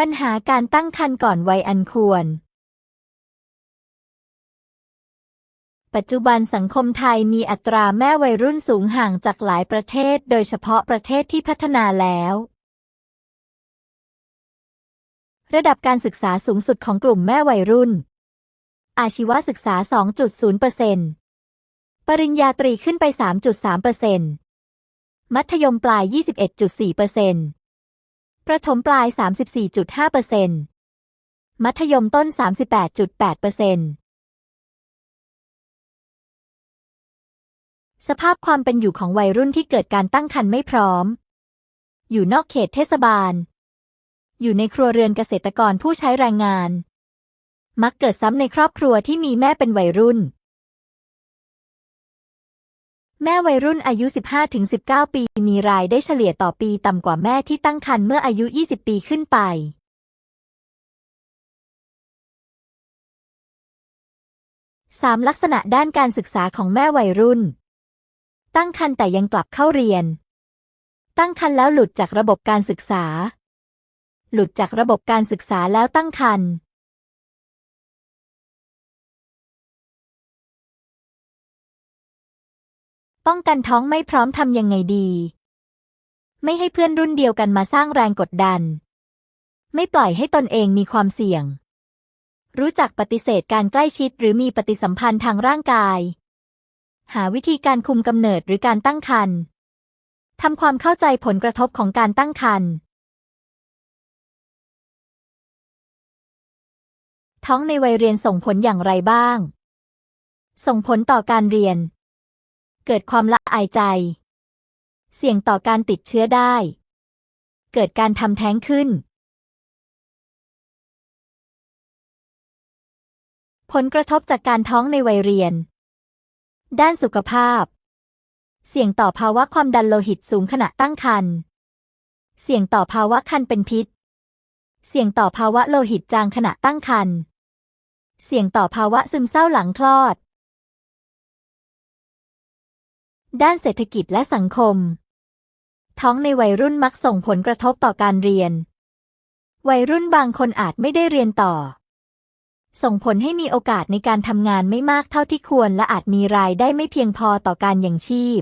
ปัญหาการตั้งครรภ์ก่อนวัยอันควร ปัจจุบันสังคมไทยมีอัตราแม่วัยรุ่นสูงห่างจากหลายประเทศ โดยเฉพาะประเทศที่พัฒนาแล้ว ระดับการศึกษาสูงสุดของกลุ่มแม่วัยรุ่น อาชีวศึกษา 2.0%ปริญญาตรีขึ้นไป 3.3%มัธยมปลาย 21.4% ประถมปลาย 34.5%มัธยมต้น 38.8%สภาพความเป็นอยู่ของวัยรุ่นที่เกิดการตั้งครรภ์ไม่พร้อม อยู่นอกเขตเทศบาล อยู่ในครัวเรือนเกษตรกรผู้ใช้แรงงาน มักเกิดซ้ำในครอบครัวที่มีแม่เป็นวัยรุ่น แม่วัยรุ่นอายุ 15-19 ปี มีรายได้เฉลี่ยต่อปีต่ำกว่าแม่ที่ตั้งครรภ์เมื่ออายุ 20 ปีขึ้นไป 3. ลักษณะด้านการศึกษาของแม่วัยรุ่น ตั้งครรภ์แต่ยังกลับเข้าเรียน ตั้งครรภ์แล้วหลุดจากระบบการศึกษา หลุดจากระบบการศึกษาแล้วตั้งครรภ์ ป้องกันท้องไม่พร้อมทำยังไงดี ไม่ให้เพื่อนรุ่นเดียวกันมาสร้างแรงกดดัน ไม่ปล่อยให้ตนเองมีความเสี่ยง รู้จักปฏิเสธการใกล้ชิดหรือมีปฏิสัมพันธ์ทางร่างกาย หาวิธีการคุมกำเนิดหรือการตั้งครรภ์ทำความเข้าใจผลกระทบของการตั้งครรภ์ท้องในวัยเรียนส่งผลอย่างไรบ้าง ส่งผลต่อการเรียน เกิดความละอายใจ เสี่ยงต่อการติดเชื้อได้ เกิดการทำแท้งขึ้น ผลกระทบจากการท้องในวัยเรียน ด้านสุขภาพ เสี่ยงต่อภาวะความดันโลหิตสูงขณะตั้งครรภ์ เสี่ยงต่อภาวะคันเป็นพิษ เสี่ยงต่อภาวะโลหิตจางขณะตั้งครรภ์ เสี่ยงต่อภาวะซึมเศร้าหลังคลอด ด้านเศรษฐกิจและสังคม ท้องในวัยรุ่นมักส่งผลกระทบต่อการเรียน วัยรุ่นบางคนอาจไม่ได้เรียนต่อ ส่งผลให้มีโอกาสในการทำงานไม่มากเท่าที่ควรและอาจมีรายได้ไม่เพียงพอต่อการยังชีพ